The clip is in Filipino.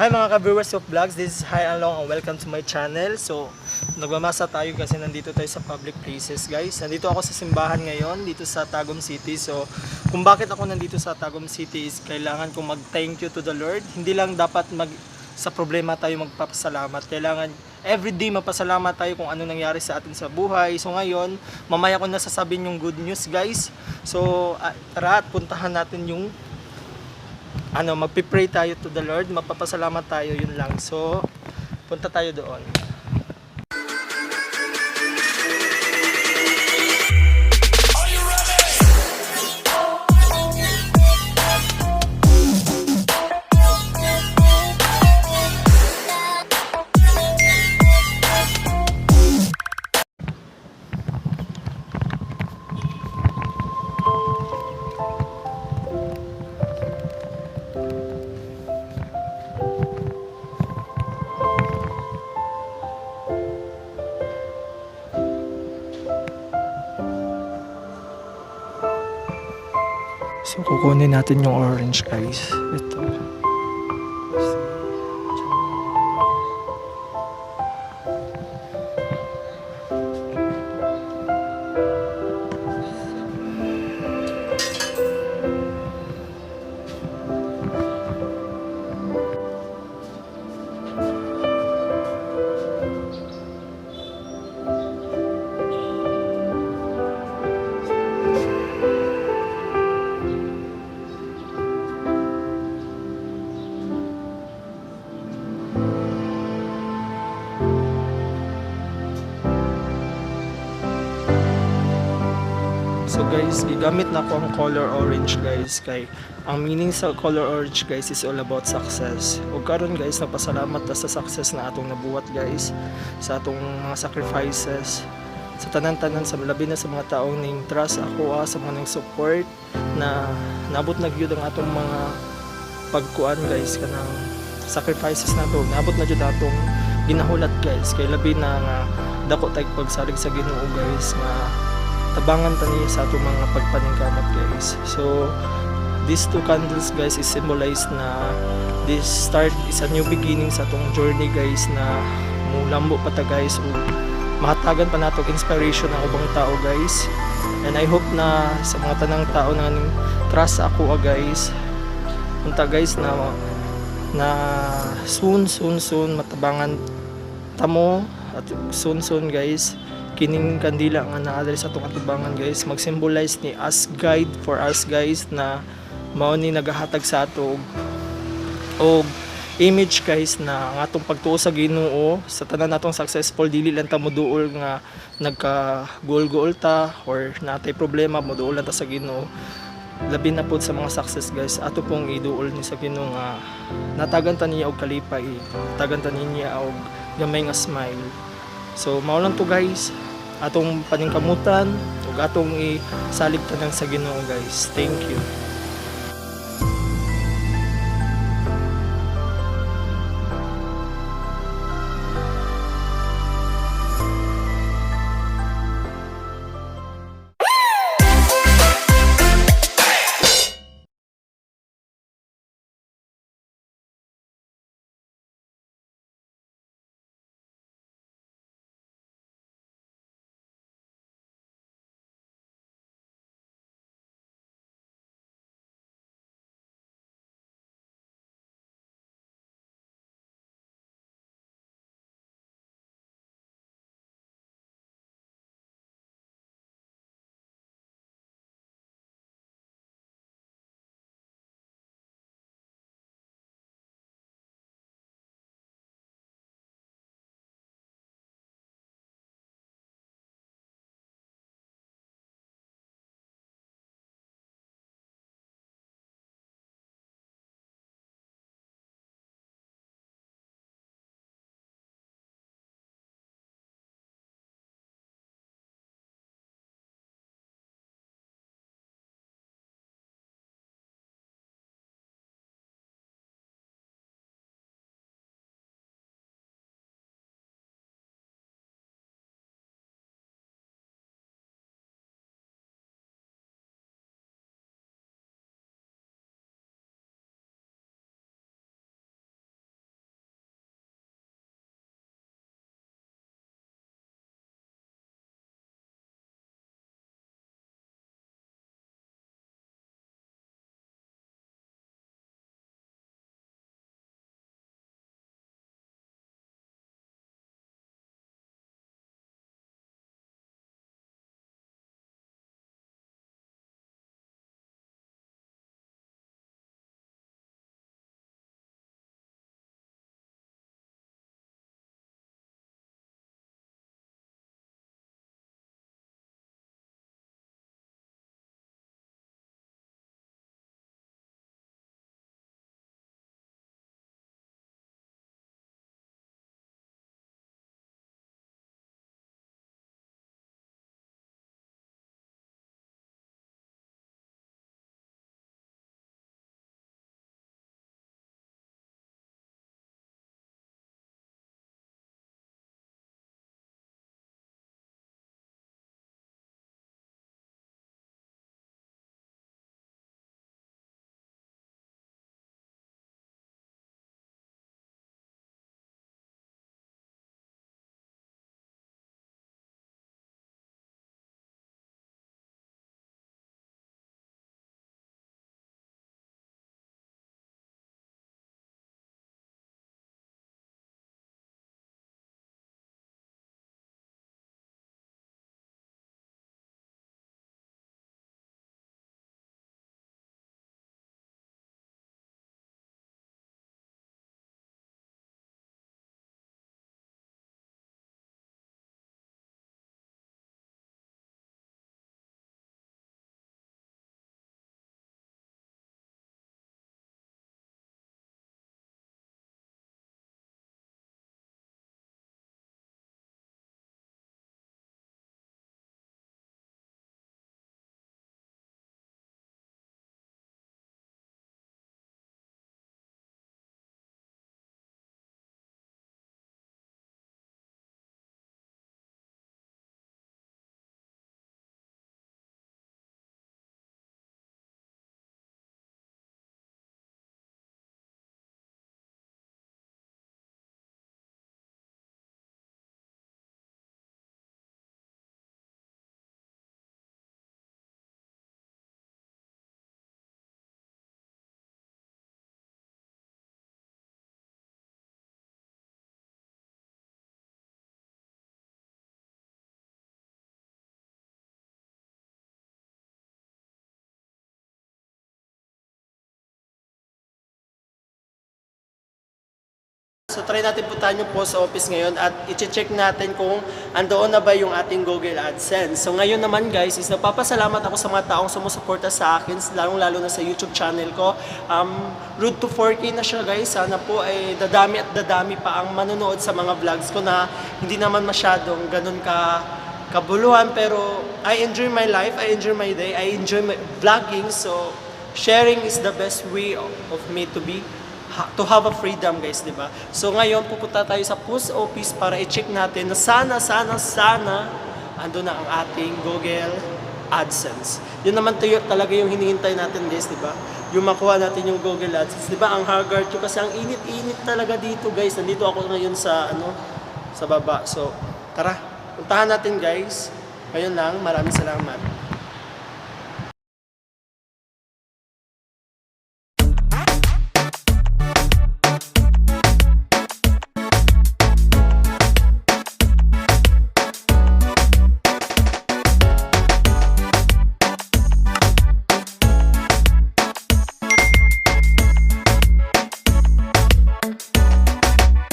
Hi mga ka-viewers of vlogs, this is Hi Along and welcome to my channel. So, nagmamasa tayo kasi nandito tayo sa public places guys. Nandito ako sa simbahan ngayon, dito sa Tagum City. So, kung bakit ako nandito sa Tagum City is kailangan kong mag-thank you to the Lord. Hindi lang dapat mag sa problema tayo magpapasalamat. Kailangan everyday mapasalamat tayo kung ano nangyari sa atin sa buhay. So ngayon, mamaya ko nasasabihin yung good news guys. So, tara at puntahan natin yung ano, magpipray tayo to the Lord, magpapasalamat tayo, yun lang. So, punta tayo doon. So, kukunin natin yung orange, guys. Ito. So guys, gigamit na ko ang color orange guys. Kay ang meaning sa color orange guys is all about success. Ug karon guys, napasalamat ta sa success na atong nabuhat guys. Sa atong mga sacrifices. Sa tanan-tanan sa labi na sa mga taong ning trust ako ah, sa mga ning support na nabot na gyud ang atong mga pagkuan guys kanang sacrifices na to. Nabot na jud atong ginahulat guys. Kay labi na nga dako tayong pagsalig sa Ginoo guys nga tabangan ta niya sa atong mga pagpaningkamot guys. So these two candles guys is symbolized na this start is a new beginning sa atong journey guys na mulambo pa ta guys. Ug mahatagan pa nato inspiration ang ubang tao guys. And I hope na sa mga tanang tao na trust ako ah, guys unta guys na na soon soon soon matabangan tamo at soon soon guys kining kandila nga naa diri sa atong atubangan guys. Mag-symbolize ni as guide for us guys na mao ni nagahatag sa ato og og image guys na ang atong pagtuo sa Ginoo sa tanan natong successful dili lang ta moduol nga nagka goal-goal ta or natay problema moduol lang ta sa Ginoo. Labi na pod sa mga success guys. Ato pong iduol ni sa Ginoo nga natagan ta niya og kalipay natagan ta niya og gamay nga smile. So mao lang to guys atong paningkamutan ug atong isalig tanan sa Ginoo guys. Thank you So try natin puntahan yung post office ngayon at i-check natin kung andoon na ba yung ating Google AdSense. So ngayon naman guys, is nagpapasalamat ako sa mga taong sumusuporta sa akin, lalong-lalo na sa YouTube channel ko. Um, road to 4K na siya guys. Sana po ay dadami at dadami pa ang manonood sa mga vlogs ko na hindi naman masyadong ganun ka kabuluhan pero I enjoy my life, I enjoy my day, I enjoy my vlogging so sharing is the best way of, me to be to have a freedom guys, di ba? So ngayon pupunta tayo sa post office para i-check natin na sana, sana, sana ando na ang ating Google AdSense. Yun naman tayo, talaga yung hinihintay natin guys, di ba? Yung makuha natin yung Google AdSense, di ba? Ang Haggard ko kasi ang init-init talaga dito guys. Nandito ako ngayon sa ano, sa baba. So, tara, puntahan natin guys. Ngayon lang, maraming salamat.